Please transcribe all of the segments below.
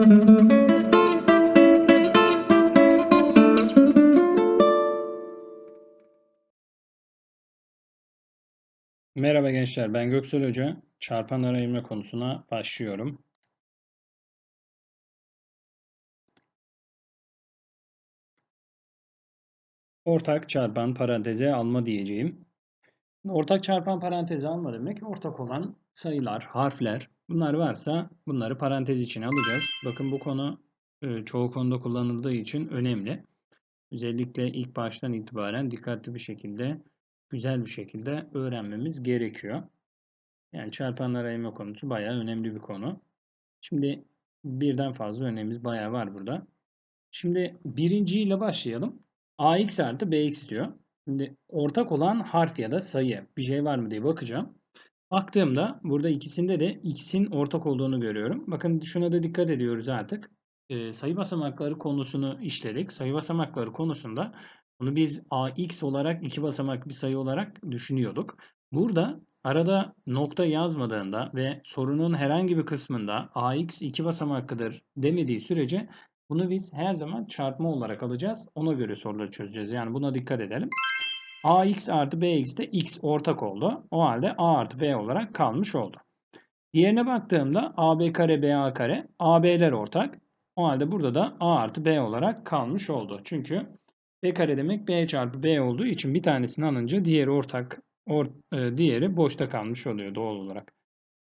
Merhaba gençler, ben Göksel Hoca. Çarpan arayma konusuna başlıyorum. Ortak çarpan paranteze alma diyeceğim. Ortak çarpan paranteze alma demek ortak olan sayılar, harfler bunlar varsa bunları parantez içine alacağız. Bakın bu konu e, çoğu konuda kullanıldığı için önemli. Özellikle ilk baştan itibaren dikkatli bir şekilde, güzel bir şekilde öğrenmemiz gerekiyor. Yani çarpanlar ayırma konusu bayağı önemli bir konu. Şimdi birden fazla örneğimiz bayağı var burada. Şimdi birinciyle başlayalım. ax artı bx diyor. Şimdi ortak olan harf ya da sayı bir şey var mı diye bakacağım. Baktığımda burada ikisinde de x'in ortak olduğunu görüyorum. Bakın şuna da dikkat ediyoruz artık. Ee, sayı basamakları konusunu işledik. Sayı basamakları konusunda bunu biz ax olarak iki basamak bir sayı olarak düşünüyorduk. Burada arada nokta yazmadığında ve sorunun herhangi bir kısmında ax iki basamaklıdır demediği sürece bunu biz her zaman çarpma olarak alacağız. Ona göre soruları çözeceğiz. Yani buna dikkat edelim. Ax artı bx'te x ortak oldu. O halde a artı b olarak kalmış oldu. Diğerine baktığımda ab kare ba kare ab'ler ortak. O halde burada da a artı b olarak kalmış oldu. Çünkü b kare demek b çarpı b olduğu için bir tanesini alınca diğeri ortak or, e, diğeri boşta kalmış oluyor doğal olarak.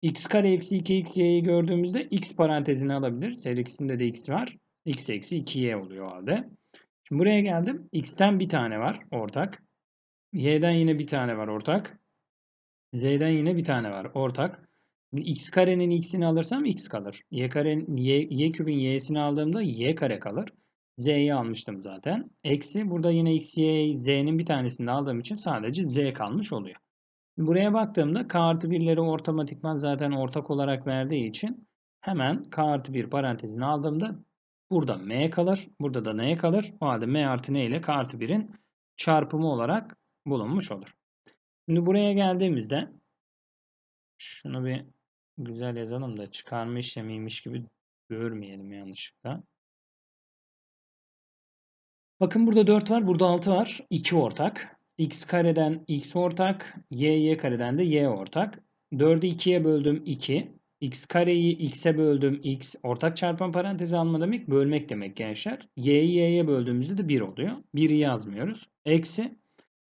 x kare eksi 2xy'yi gördüğümüzde x parantezini alabilir. Her ikisinde de x var. x eksi 2y oluyor o halde. Şimdi buraya geldim. x'ten bir tane var ortak. Y'den yine bir tane var ortak. z'den yine bir tane var ortak. x karenin x'ini alırsam x kalır. y karenin y, y küpün y'sini aldığımda y kare kalır. Z'yi almıştım zaten. Eksi burada yine x, y, z'nin bir tanesini aldığım için sadece z kalmış oluyor. Buraya baktığımda k artı 1'leri otomatikman zaten ortak olarak verdiği için hemen k artı 1 parantezini aldığımda burada m kalır. Burada da n kalır. O halde m artı n ile k artı 1'in çarpımı olarak bulunmuş olur. Şimdi buraya geldiğimizde şunu bir güzel yazalım da çıkarma işlemiymiş gibi görmeyelim yanlışlıkla. Bakın burada 4 var, burada 6 var. 2 ortak. x kareden x ortak, y y kareden de y ortak. 4'ü 2'ye böldüm 2. x kareyi x'e böldüm x. Ortak çarpan parantezi alma demek bölmek demek gençler. y'yi y'ye böldüğümüzde de 1 oluyor. 1'i yazmıyoruz. Eksi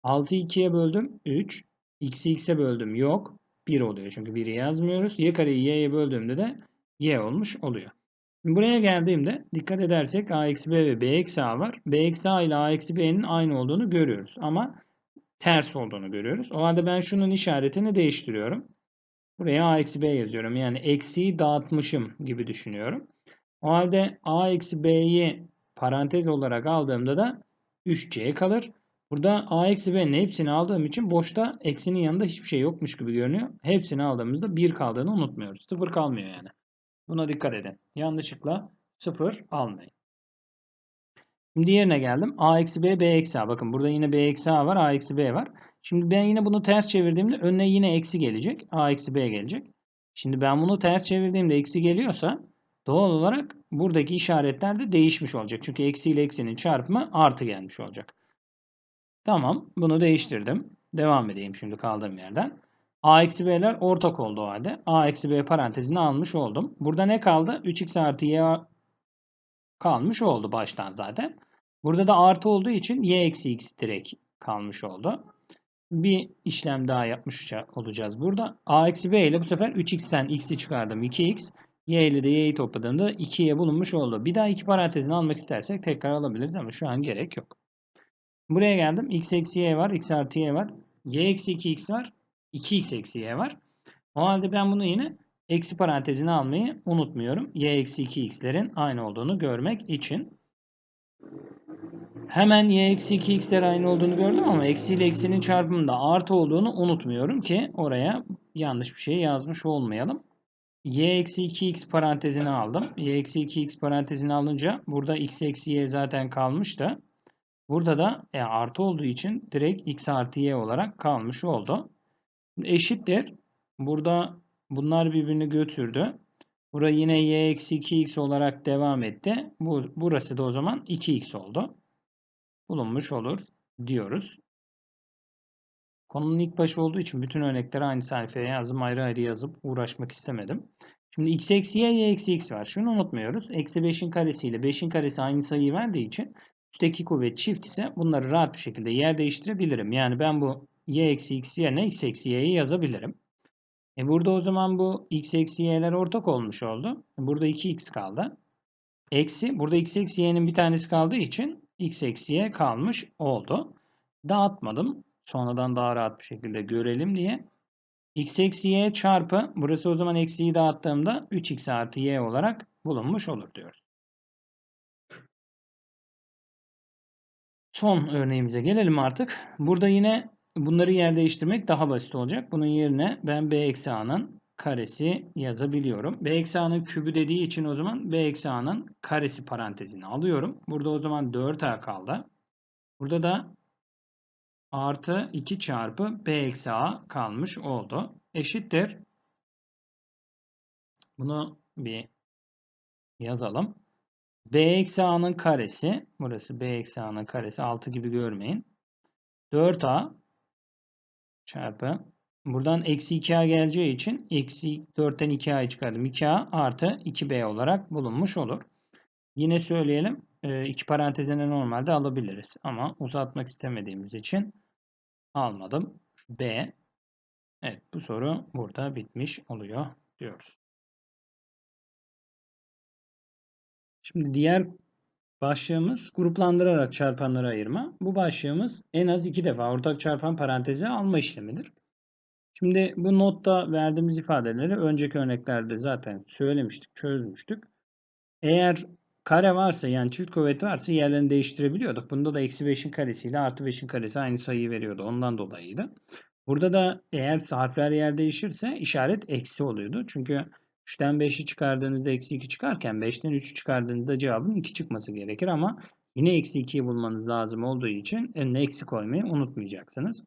6'yı 2'ye böldüm 3. x'i x'e böldüm yok. 1 oluyor çünkü 1'i yazmıyoruz. y kareyi y'ye böldüğümde de y olmuş oluyor. Buraya geldiğimde dikkat edersek a eksi b ve b eksi a var. b eksi a ile a eksi b'nin aynı olduğunu görüyoruz. Ama ters olduğunu görüyoruz. O halde ben şunun işaretini değiştiriyorum. Buraya a eksi b yazıyorum. Yani eksiyi dağıtmışım gibi düşünüyorum. O halde a eksi b'yi parantez olarak aldığımda da 3c kalır. Burada a eksi b'nin hepsini aldığım için boşta eksinin yanında hiçbir şey yokmuş gibi görünüyor. Hepsini aldığımızda 1 kaldığını unutmuyoruz. 0 kalmıyor yani. Buna dikkat edin. Yanlışlıkla 0 almayın. Şimdi diğerine geldim. A eksi B, B eksi A. Bakın burada yine B eksi A var, A eksi B var. Şimdi ben yine bunu ters çevirdiğimde önüne yine eksi gelecek. A eksi B gelecek. Şimdi ben bunu ters çevirdiğimde eksi geliyorsa doğal olarak buradaki işaretler de değişmiş olacak. Çünkü eksi ile eksinin çarpımı artı gelmiş olacak. Tamam. Bunu değiştirdim. Devam edeyim şimdi kaldığım yerden. A eksi B'ler ortak oldu o halde. A eksi B parantezini almış oldum. Burada ne kaldı? 3x artı y kalmış oldu baştan zaten. Burada da artı olduğu için y eksi x direkt kalmış oldu. Bir işlem daha yapmış olacağız burada. A eksi B ile bu sefer 3x'ten x'i çıkardım 2x. Y ile de y'yi topladığımda 2y bulunmuş oldu. Bir daha iki parantezini almak istersek tekrar alabiliriz ama şu an gerek yok. Buraya geldim. x eksi y var. x artı y var. y eksi 2x var. 2x eksi y var. O halde ben bunu yine eksi parantezine almayı unutmuyorum. y eksi 2x'lerin aynı olduğunu görmek için. Hemen y eksi 2x'ler aynı olduğunu gördüm ama eksi ile eksinin çarpımında artı olduğunu unutmuyorum ki oraya yanlış bir şey yazmış olmayalım. y eksi 2x parantezini aldım. y eksi 2x parantezini alınca burada x eksi y zaten kalmıştı. Burada da e, artı olduğu için direkt x artı y olarak kalmış oldu eşittir. Burada bunlar birbirini götürdü. Bura yine y eksi 2x olarak devam etti. Bu, burası da o zaman 2x oldu. Bulunmuş olur diyoruz. Konunun ilk başı olduğu için bütün örnekleri aynı sayfaya yazdım. Ayrı ayrı yazıp uğraşmak istemedim. Şimdi x eksi y, y eksi x var. Şunu unutmuyoruz. Eksi 5'in karesi ile 5'in karesi aynı sayıyı verdiği için üstteki kuvvet çift ise bunları rahat bir şekilde yer değiştirebilirim. Yani ben bu y eksi x yerine x eksi y'yi yazabilirim. E burada o zaman bu x eksi y'ler ortak olmuş oldu. Burada 2x kaldı. Eksi burada x eksi y'nin bir tanesi kaldığı için x eksi y kalmış oldu. Dağıtmadım. Sonradan daha rahat bir şekilde görelim diye. x eksi y çarpı burası o zaman eksiyi dağıttığımda 3x artı y olarak bulunmuş olur diyoruz. Son örneğimize gelelim artık. Burada yine bunları yer değiştirmek daha basit olacak. Bunun yerine ben b eksi a'nın karesi yazabiliyorum. b eksi a'nın kübü dediği için o zaman b eksi a'nın karesi parantezini alıyorum. Burada o zaman 4a kaldı. Burada da artı 2 çarpı b eksi a kalmış oldu. Eşittir. Bunu bir yazalım. B eksi a'nın karesi. Burası b eksi a'nın karesi. 6 gibi görmeyin. 4a çarpı. Buradan eksi 2a geleceği için eksi 4'ten 2a'yı çıkardım. 2a artı 2b olarak bulunmuş olur. Yine söyleyelim. iki parantezine normalde alabiliriz. Ama uzatmak istemediğimiz için almadım. B. Evet bu soru burada bitmiş oluyor diyoruz. Şimdi diğer başlığımız gruplandırarak çarpanları ayırma. Bu başlığımız en az iki defa ortak çarpan parantezi alma işlemidir. Şimdi bu notta verdiğimiz ifadeleri önceki örneklerde zaten söylemiştik, çözmüştük. Eğer kare varsa yani çift kuvvet varsa yerlerini değiştirebiliyorduk. Bunda da eksi 5'in karesiyle artı 5'in karesi aynı sayıyı veriyordu. Ondan dolayıydı. Burada da eğer harfler yer değişirse işaret eksi oluyordu. Çünkü 3'ten 5'i çıkardığınızda eksi 2 çıkarken 5'ten 3'ü çıkardığınızda cevabın 2 çıkması gerekir ama yine eksi 2'yi bulmanız lazım olduğu için önüne eksi koymayı unutmayacaksınız.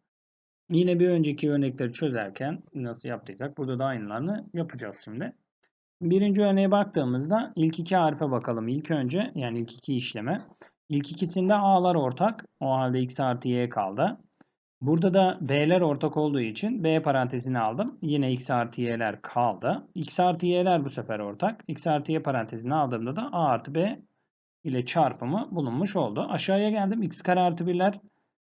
Yine bir önceki örnekleri çözerken nasıl yaptıysak burada da aynılarını yapacağız şimdi. Birinci örneğe baktığımızda ilk iki harfe bakalım. İlk önce yani ilk iki işleme. İlk ikisinde A'lar ortak. O halde X artı Y kaldı. Burada da B'ler ortak olduğu için B parantezini aldım. Yine X artı Y'ler kaldı. X artı Y'ler bu sefer ortak. X artı Y parantezini aldığımda da A artı B ile çarpımı bulunmuş oldu. Aşağıya geldim. X kare artı 1'ler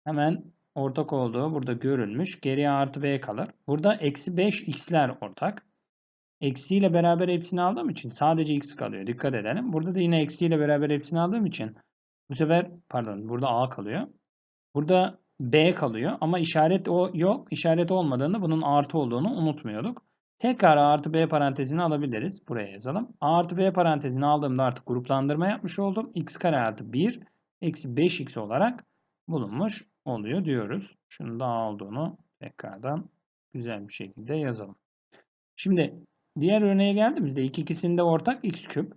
hemen ortak olduğu burada görülmüş. Geriye artı B kalır. Burada eksi 5 X'ler ortak. Eksiyle beraber hepsini aldığım için sadece x kalıyor. Dikkat edelim. Burada da yine eksiyle beraber hepsini aldığım için bu sefer pardon burada a kalıyor. Burada b kalıyor ama işaret o yok. İşaret olmadığında bunun artı olduğunu unutmuyorduk. Tekrar artı b parantezini alabiliriz. Buraya yazalım. a artı b parantezini aldığımda artık gruplandırma yapmış oldum. x kare artı 1 eksi 5x olarak bulunmuş oluyor diyoruz. Şunu da a olduğunu tekrardan güzel bir şekilde yazalım. Şimdi Diğer örneğe geldiğimizde ilk ikisinde ortak x küp.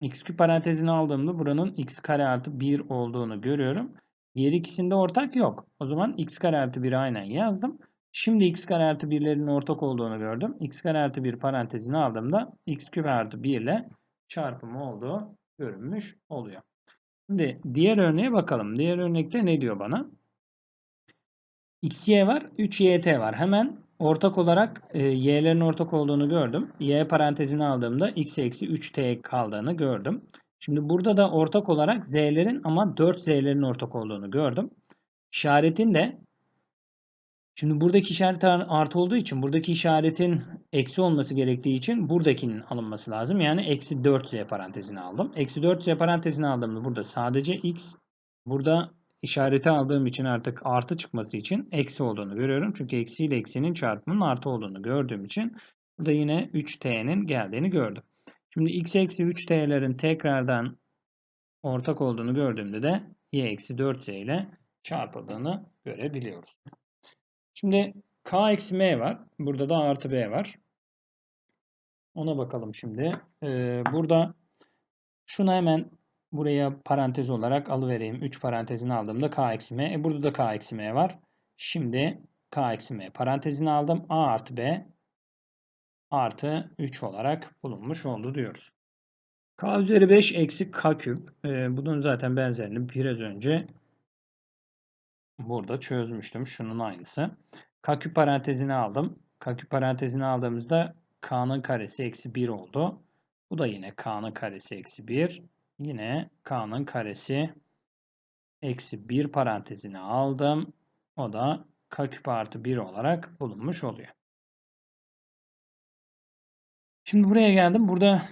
x küp parantezini aldığımda buranın x kare artı 1 olduğunu görüyorum. Diğer ikisinde ortak yok. O zaman x kare artı 1'i aynen yazdım. Şimdi x kare artı 1'lerin ortak olduğunu gördüm. x kare artı 1 parantezini aldığımda x küp artı 1 ile çarpımı olduğu görünmüş oluyor. Şimdi diğer örneğe bakalım. Diğer örnekte ne diyor bana? xy var, 3yt var. Hemen ortak olarak e, y'lerin ortak olduğunu gördüm. y parantezini aldığımda x eksi 3t kaldığını gördüm. Şimdi burada da ortak olarak z'lerin ama 4z'lerin ortak olduğunu gördüm. İşaretin de şimdi buradaki işaret artı olduğu için buradaki işaretin eksi olması gerektiği için buradakinin alınması lazım. Yani eksi 4z parantezini aldım. Eksi 4z parantezini aldığımda burada sadece x burada işareti aldığım için artık artı çıkması için eksi olduğunu görüyorum. Çünkü eksi ile eksinin çarpımının artı olduğunu gördüğüm için burada yine 3t'nin geldiğini gördüm. Şimdi x eksi 3t'lerin tekrardan ortak olduğunu gördüğümde de y eksi 4z ile çarpıldığını görebiliyoruz. Şimdi k eksi m var. Burada da artı b var. Ona bakalım şimdi. Ee, burada şunu hemen Buraya parantez olarak alıvereyim. 3 parantezini aldığımda k eksi m. E burada da k eksi m var. Şimdi k eksi m parantezini aldım. a artı b artı 3 olarak bulunmuş oldu diyoruz. K üzeri 5 eksi K küp. Ee, bunun zaten benzerini biraz önce burada çözmüştüm. Şunun aynısı. K küp parantezini aldım. K küp parantezini aldığımızda K'nın karesi eksi 1 oldu. Bu da yine K'nın karesi eksi 1. Yine K'nın karesi eksi 1 parantezini aldım. O da K küp artı 1 olarak bulunmuş oluyor. Şimdi buraya geldim. Burada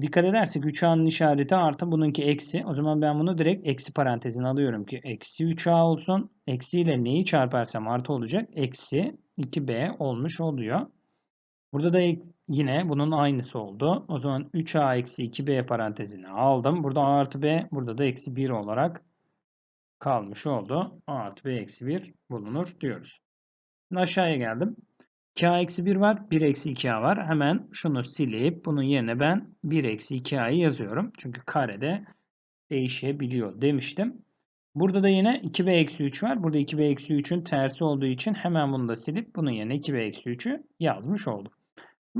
dikkat edersek 3A'nın işareti artı bununki eksi. O zaman ben bunu direkt eksi parantezine alıyorum ki eksi 3A olsun. Eksi ile neyi çarparsam artı olacak. Eksi 2B olmuş oluyor. Burada da yine bunun aynısı oldu. O zaman 3A eksi 2B parantezini aldım. Burada A artı B, burada da eksi 1 olarak kalmış oldu. A artı B eksi 1 bulunur diyoruz. Şimdi aşağıya geldim. 2A eksi 1 var. 1 eksi 2A var. Hemen şunu silip bunun yerine ben 1 eksi 2A'yı yazıyorum. Çünkü karede değişebiliyor demiştim. Burada da yine 2b eksi 3 var. Burada 2b eksi 3'ün tersi olduğu için hemen bunu da silip bunun yerine 2b eksi 3'ü yazmış oldum.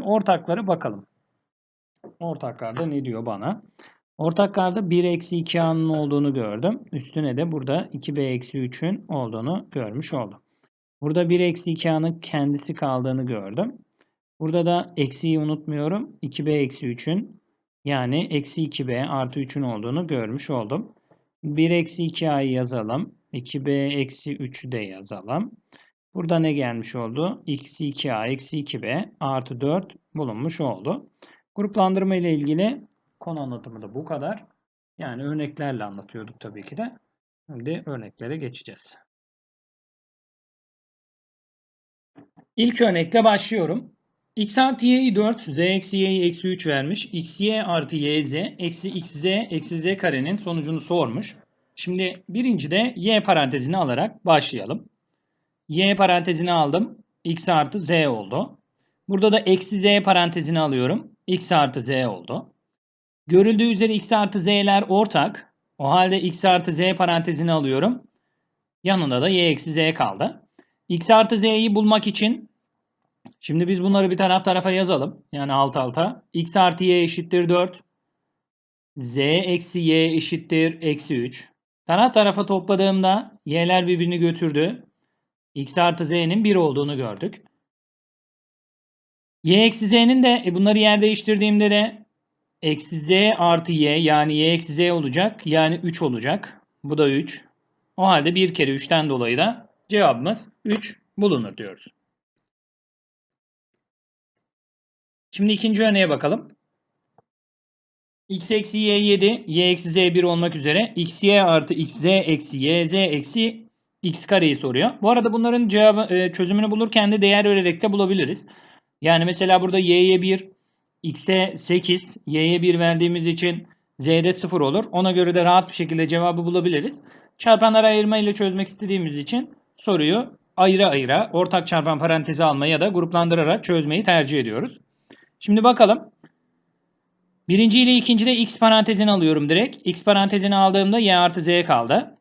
Ortakları bakalım. Ortaklarda ne diyor bana? Ortaklarda 1 eksi 2a'nın olduğunu gördüm. Üstüne de burada 2b eksi 3'ün olduğunu görmüş oldum. Burada 1 eksi 2a'nın kendisi kaldığını gördüm. Burada da eksiyi unutmuyorum. 2b eksi 3'ün yani eksi 2b artı 3'ün olduğunu görmüş oldum. 1 eksi 2a'yı yazalım. 2b eksi 3'ü de yazalım. Burada ne gelmiş oldu? Eksi 2a eksi 2b artı 4 bulunmuş oldu. Gruplandırma ile ilgili konu anlatımı da bu kadar. Yani örneklerle anlatıyorduk tabii ki de. Şimdi örneklere geçeceğiz. İlk örnekle başlıyorum. x artı y'yi 4, z eksi y'yi eksi 3 vermiş. x y artı y z eksi x z eksi z karenin sonucunu sormuş. Şimdi birincide y parantezini alarak başlayalım. y parantezini aldım. x artı z oldu. Burada da eksi z parantezini alıyorum. x artı z oldu. Görüldüğü üzere x artı z'ler ortak. O halde x artı z parantezini alıyorum. Yanında da y eksi z kaldı. X artı z'yi bulmak için şimdi biz bunları bir taraf tarafa yazalım. Yani alt alta. x artı y eşittir 4. z eksi y eşittir eksi 3. Taraf tarafa topladığımda y'ler birbirini götürdü. x artı z'nin 1 olduğunu gördük. y eksi z'nin de e bunları yer değiştirdiğimde de eksi z artı y yani y eksi z olacak. Yani 3 olacak. Bu da 3. O halde 1 kere 3'ten dolayı da cevabımız 3 bulunur diyoruz. Şimdi ikinci örneğe bakalım x eksi y 7, y eksi z 1 olmak üzere x y artı x z eksi y z eksi x kareyi soruyor. Bu arada bunların cevabı, e, çözümünü bulurken de değer vererek de bulabiliriz. Yani mesela burada y'ye 1, x'e 8, y'ye 1 verdiğimiz için z'de 0 olur. Ona göre de rahat bir şekilde cevabı bulabiliriz. Çarpanlar ayırma ile çözmek istediğimiz için soruyu ayrı ayrı ortak çarpan parantezi almayı ya da gruplandırarak çözmeyi tercih ediyoruz. Şimdi bakalım. Birinci ile ikincide x parantezini alıyorum direkt. x parantezini aldığımda y artı z kaldı.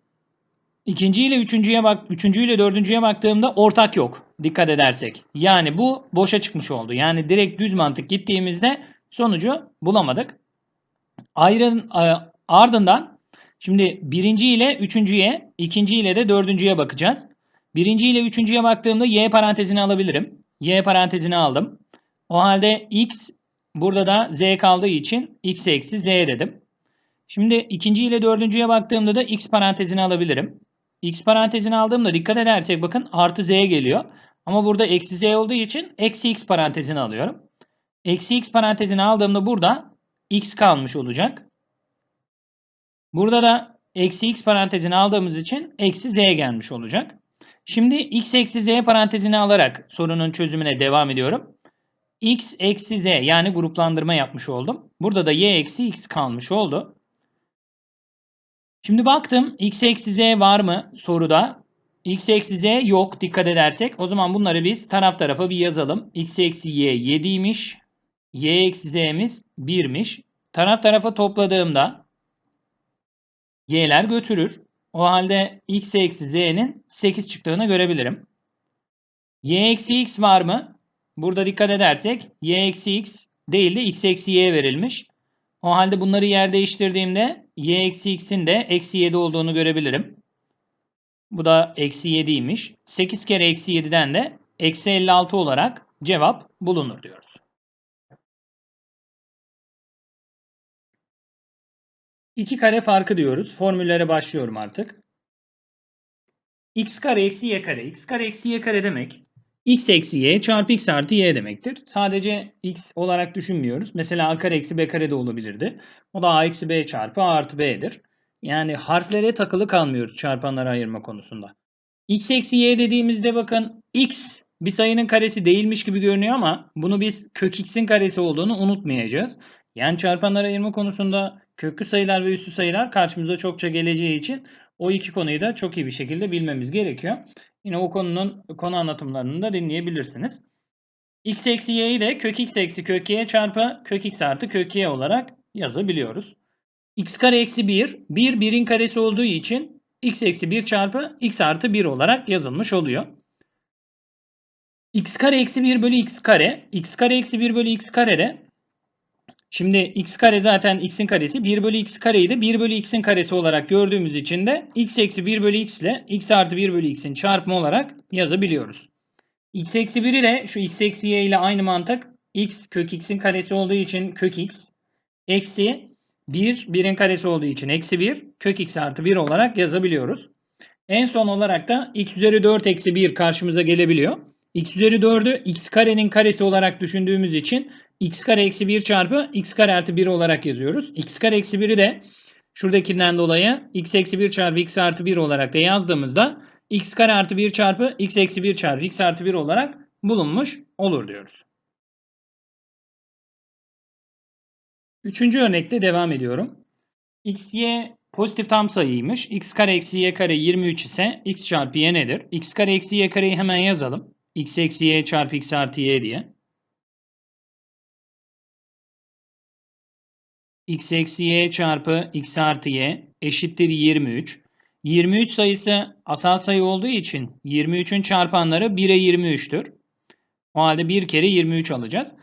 İkinci ile üçüncüye bak, üçüncü ile dördüncüye baktığımda ortak yok. Dikkat edersek. Yani bu boşa çıkmış oldu. Yani direkt düz mantık gittiğimizde sonucu bulamadık. Ayrın e, ardından şimdi birinci ile üçüncüye, ikinci ile de dördüncüye bakacağız. Birinci ile üçüncüye baktığımda y parantezini alabilirim. Y parantezini aldım. O halde x Burada da z kaldığı için x eksi z dedim. Şimdi ikinci ile dördüncüye baktığımda da x parantezini alabilirim. x parantezini aldığımda dikkat edersek bakın artı z geliyor. Ama burada eksi z olduğu için eksi x parantezini alıyorum. Eksi x parantezini aldığımda burada x kalmış olacak. Burada da eksi x parantezini aldığımız için eksi z gelmiş olacak. Şimdi x eksi z parantezini alarak sorunun çözümüne devam ediyorum x eksi z yani gruplandırma yapmış oldum. Burada da y eksi x kalmış oldu. Şimdi baktım x eksi z var mı soruda? x eksi z yok dikkat edersek. O zaman bunları biz taraf tarafa bir yazalım. x eksi y 7'ymiş. y eksi z'miz 1'miş. Taraf tarafa topladığımda y'ler götürür. O halde x eksi z'nin 8 çıktığını görebilirim. y eksi x var mı? Burada dikkat edersek y eksi x değil de x eksi y verilmiş. O halde bunları yer değiştirdiğimde y eksi x'in de eksi 7 olduğunu görebilirim. Bu da eksi 7'ymiş. 8 kere eksi 7'den de eksi 56 olarak cevap bulunur diyoruz. İki kare farkı diyoruz. Formüllere başlıyorum artık. x kare eksi y kare. x kare eksi y kare demek x eksi y çarpı x artı y demektir. Sadece x olarak düşünmüyoruz. Mesela a kare eksi b kare de olabilirdi. O da a eksi b çarpı a artı b'dir. Yani harflere takılı kalmıyoruz çarpanları ayırma konusunda. x eksi y dediğimizde bakın x bir sayının karesi değilmiş gibi görünüyor ama bunu biz kök x'in karesi olduğunu unutmayacağız. Yani çarpanları ayırma konusunda köklü sayılar ve üstü sayılar karşımıza çokça geleceği için o iki konuyu da çok iyi bir şekilde bilmemiz gerekiyor. Yine o konunun konu anlatımlarını da dinleyebilirsiniz. x eksi y'yi de kök x eksi kök y çarpı kök x artı kök y olarak yazabiliyoruz. x kare eksi 1, 1 1'in karesi olduğu için x eksi 1 çarpı x artı 1 olarak yazılmış oluyor. x kare eksi 1 bölü x kare, x kare eksi 1 bölü x kare de Şimdi x kare zaten x'in karesi. 1 bölü x kareyi de 1 bölü x'in karesi olarak gördüğümüz için de x eksi 1 bölü x ile x artı 1 bölü x'in çarpımı olarak yazabiliyoruz. x eksi 1'i de şu x eksi y ile aynı mantık x kök x'in karesi olduğu için kök x eksi 1 1'in karesi olduğu için eksi 1 kök x artı 1 olarak yazabiliyoruz. En son olarak da x üzeri 4 eksi 1 karşımıza gelebiliyor. X üzeri 4'ü x karenin karesi olarak düşündüğümüz için x kare eksi 1 çarpı x kare artı 1 olarak yazıyoruz. x kare eksi 1'i de şuradakinden dolayı x eksi 1 çarpı x artı 1 olarak da yazdığımızda x kare artı 1 çarpı x eksi 1 çarpı x artı 1 olarak bulunmuş olur diyoruz. Üçüncü örnekte devam ediyorum. x, y pozitif tam sayıymış. x kare eksi y kare 23 ise x çarpı y nedir? x kare eksi y kareyi hemen yazalım. X eksi y çarpı x artı y diye. x eksi y çarpı x artı y eşittir 23. 23 sayısı asal sayı olduğu için 23'ün çarpanları 1'e 23'tür. O halde 1 kere 23 alacağız.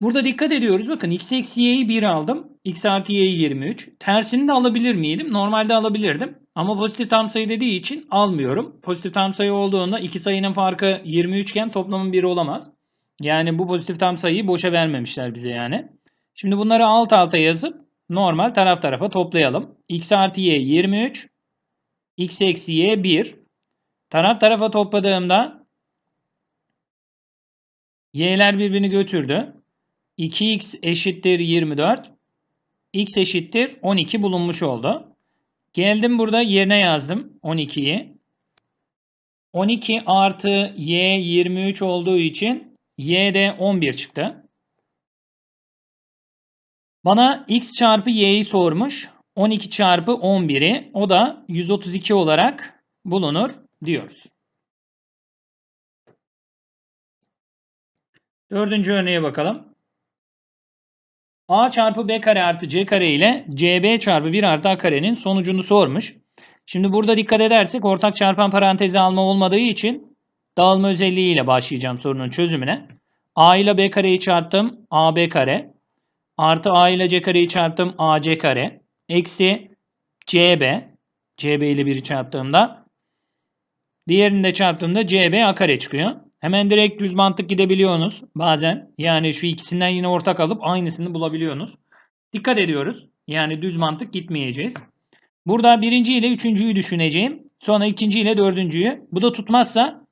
Burada dikkat ediyoruz. Bakın x eksi y'yi 1 aldım. x artı y'yi 23. Tersini de alabilir miydim? Normalde alabilirdim. Ama pozitif tam sayı dediği için almıyorum. Pozitif tam sayı olduğunda iki sayının farkı 23 iken toplamın 1 olamaz. Yani bu pozitif tam sayıyı boşa vermemişler bize yani. Şimdi bunları alt alta yazıp normal taraf tarafa toplayalım. x artı y 23. x eksi y 1. Taraf tarafa topladığımda y'ler birbirini götürdü. 2x eşittir 24. x eşittir 12 bulunmuş oldu. Geldim burada yerine yazdım 12'yi. 12 artı y 23 olduğu için y de 11 çıktı. Bana x çarpı y'yi sormuş. 12 çarpı 11'i o da 132 olarak bulunur diyoruz. Dördüncü örneğe bakalım. A çarpı b kare artı c kare ile cb çarpı 1 artı a karenin sonucunu sormuş. Şimdi burada dikkat edersek ortak çarpan parantezi alma olmadığı için dağılma özelliğiyle başlayacağım sorunun çözümüne. a ile b kareyi çarptım ab kare Artı a ile c kareyi çarptım ac kare. Eksi cb. cb ile 1'i çarptığımda. Diğerini de çarptığımda cb a kare çıkıyor. Hemen direkt düz mantık gidebiliyorsunuz bazen. Yani şu ikisinden yine ortak alıp aynısını bulabiliyorsunuz. Dikkat ediyoruz. Yani düz mantık gitmeyeceğiz. Burada birinci ile üçüncüyü düşüneceğim. Sonra ikinci ile dördüncüyü. Bu da tutmazsa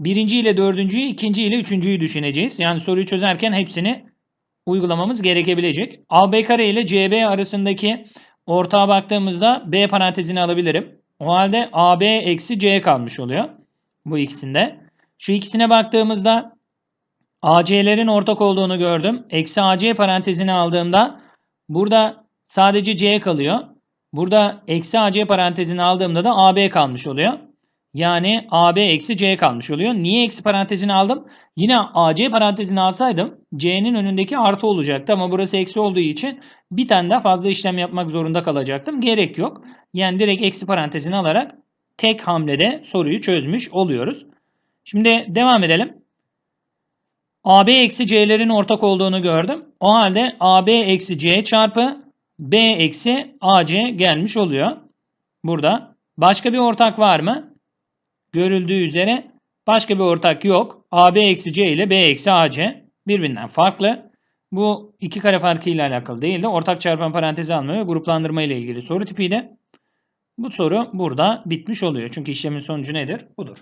birinci ile dördüncüyü, ikinci ile üçüncüyü düşüneceğiz. Yani soruyu çözerken hepsini uygulamamız gerekebilecek. AB kare ile CB arasındaki ortağa baktığımızda B parantezini alabilirim. O halde AB eksi C kalmış oluyor. Bu ikisinde. Şu ikisine baktığımızda AC'lerin ortak olduğunu gördüm. Eksi AC parantezini aldığımda burada sadece C kalıyor. Burada eksi AC parantezini aldığımda da AB kalmış oluyor. Yani AB eksi C kalmış oluyor. Niye eksi parantezini aldım? Yine AC parantezini alsaydım C'nin önündeki artı olacaktı ama burası eksi olduğu için bir tane daha fazla işlem yapmak zorunda kalacaktım. Gerek yok. Yani direkt eksi parantezini alarak tek hamlede soruyu çözmüş oluyoruz. Şimdi devam edelim. AB eksi C'lerin ortak olduğunu gördüm. O halde AB eksi C çarpı B eksi AC gelmiş oluyor. Burada. Başka bir ortak var mı? Görüldüğü üzere başka bir ortak yok. AB eksi C ile B eksi AC birbirinden farklı. Bu iki kare farkı ile alakalı değil de ortak çarpan parantezi alma gruplandırma ile ilgili soru tipiydi. Bu soru burada bitmiş oluyor. Çünkü işlemin sonucu nedir? Budur.